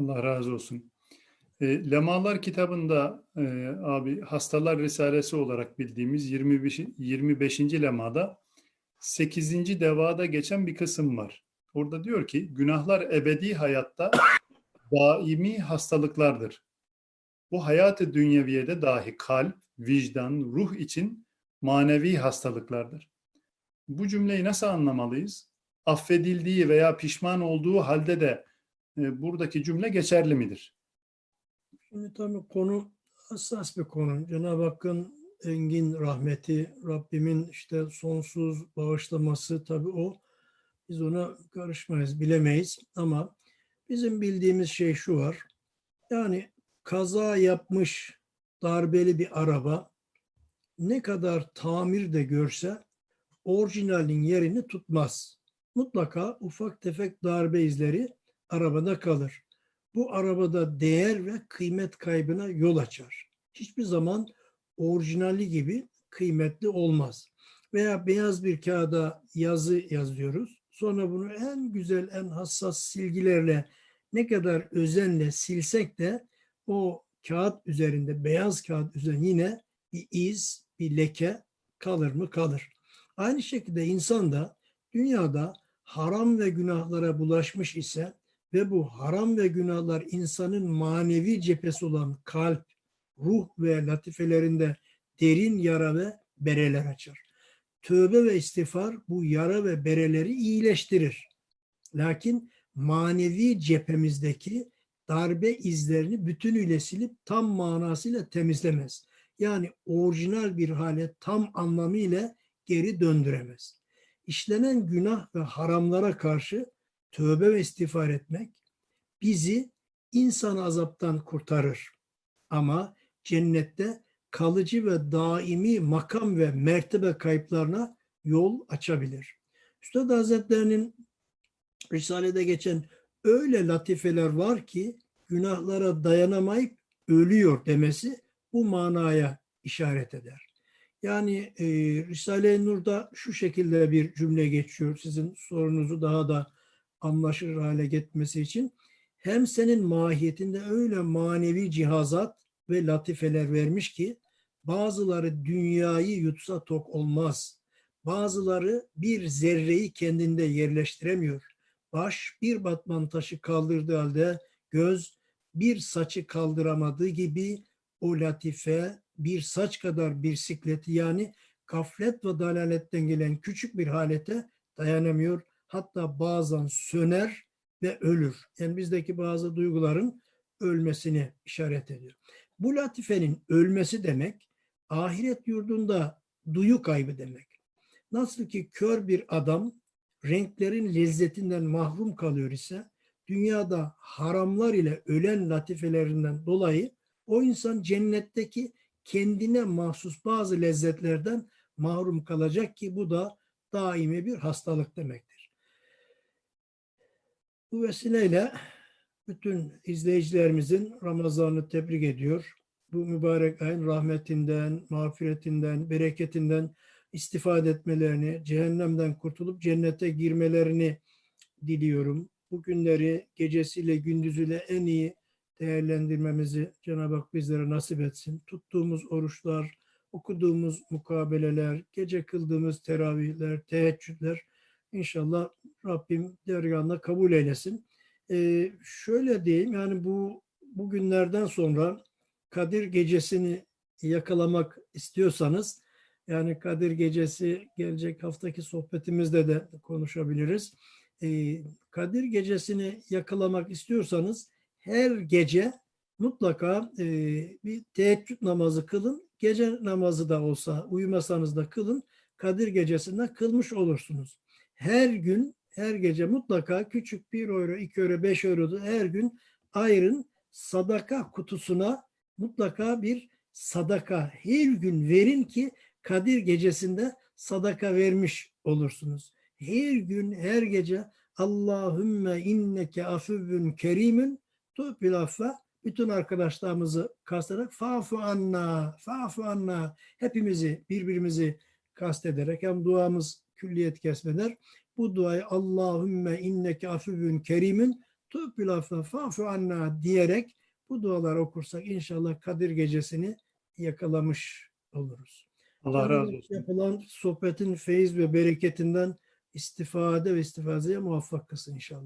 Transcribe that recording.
Allah razı olsun. E, Lemalar kitabında e, abi Hastalar Risalesi olarak bildiğimiz 25. 25. lemada 8. devada geçen bir kısım var. Orada diyor ki günahlar ebedi hayatta daimi hastalıklardır. Bu hayatı dünyeviyede dahi kalp, vicdan, ruh için manevi hastalıklardır. Bu cümleyi nasıl anlamalıyız? Affedildiği veya pişman olduğu halde de e, buradaki cümle geçerli midir? Şimdi tabii konu hassas bir konu. Cenab-ı Hakk'ın engin rahmeti, Rabbimin işte sonsuz bağışlaması tabii o. Biz ona karışmayız, bilemeyiz ama bizim bildiğimiz şey şu var. Yani kaza yapmış darbeli bir araba ne kadar tamir de görse orijinalin yerini tutmaz. Mutlaka ufak tefek darbe izleri arabada kalır. Bu arabada değer ve kıymet kaybına yol açar. Hiçbir zaman orijinali gibi kıymetli olmaz. Veya beyaz bir kağıda yazı yazıyoruz. Sonra bunu en güzel, en hassas silgilerle ne kadar özenle silsek de o kağıt üzerinde, beyaz kağıt üzerinde yine bir iz, bir leke kalır mı? Kalır. Aynı şekilde insan da dünyada haram ve günahlara bulaşmış ise ve bu haram ve günahlar insanın manevi cephesi olan kalp, ruh ve latifelerinde derin yara ve bereler açar. Tövbe ve istiğfar bu yara ve bereleri iyileştirir. Lakin manevi cephemizdeki darbe izlerini bütünüyle silip tam manasıyla temizlemez. Yani orijinal bir hale tam anlamıyla geri döndüremez. İşlenen günah ve haramlara karşı tövbe ve istiğfar etmek bizi insan azaptan kurtarır. Ama cennette kalıcı ve daimi makam ve mertebe kayıplarına yol açabilir. Üstad Hazretlerinin Risale'de geçen öyle latifeler var ki günahlara dayanamayıp ölüyor demesi bu manaya işaret eder. Yani e, Risale-i Nur'da şu şekilde bir cümle geçiyor sizin sorunuzu daha da anlaşılır hale getirmesi için. Hem senin mahiyetinde öyle manevi cihazat ve latifeler vermiş ki bazıları dünyayı yutsa tok olmaz. Bazıları bir zerreyi kendinde yerleştiremiyor. Baş bir batman taşı kaldırdığı halde göz bir saçı kaldıramadığı gibi o latife bir saç kadar bir sikleti yani gaflet ve dalaletten gelen küçük bir halete dayanamıyor. Hatta bazen söner ve ölür. Yani bizdeki bazı duyguların ölmesini işaret ediyor. Bu latifenin ölmesi demek ahiret yurdunda duyu kaybı demek. Nasıl ki kör bir adam renklerin lezzetinden mahrum kalıyor ise dünyada haramlar ile ölen latifelerinden dolayı o insan cennetteki kendine mahsus bazı lezzetlerden mahrum kalacak ki bu da daimi bir hastalık demektir. Bu vesileyle bütün izleyicilerimizin Ramazan'ı tebrik ediyor. Bu mübarek ayın rahmetinden, mağfiretinden, bereketinden istifade etmelerini, cehennemden kurtulup cennete girmelerini diliyorum. Bu günleri gecesiyle gündüzüyle en iyi değerlendirmemizi Cenab-ı Hak bizlere nasip etsin. Tuttuğumuz oruçlar, okuduğumuz mukabeleler, gece kıldığımız teravihler, teheccüdler inşallah Rabbim dergahında kabul eylesin. Ee, şöyle diyeyim yani bu bugünlerden sonra Kadir gecesini yakalamak istiyorsanız yani Kadir gecesi gelecek haftaki sohbetimizde de konuşabiliriz. Ee, Kadir gecesini yakalamak istiyorsanız her gece mutlaka e, bir teheccüd namazı kılın. Gece namazı da olsa uyumasanız da kılın. Kadir gecesinde kılmış olursunuz. Her gün, her gece mutlaka küçük bir euro, iki euro, beş euro her gün ayırın. Sadaka kutusuna mutlaka bir sadaka her gün verin ki Kadir gecesinde sadaka vermiş olursunuz. Her gün, her gece Allahümme inneke afüvün kerimün. Tu'bil affa bütün arkadaşlarımızı kastederek fa'fu anna, fa'fu anna. Hepimizi birbirimizi kastederek hem duamız külliyet kesmeder. Bu duayı Allahümme inneke afüvün kerimin tübbil affe fa'fu anna diyerek bu duaları okursak inşallah Kadir gecesini yakalamış oluruz. Allah Kadir razı olsun. Yapılan sohbetin feyiz ve bereketinden istifade ve istifazeye muvaffak kılsın inşallah.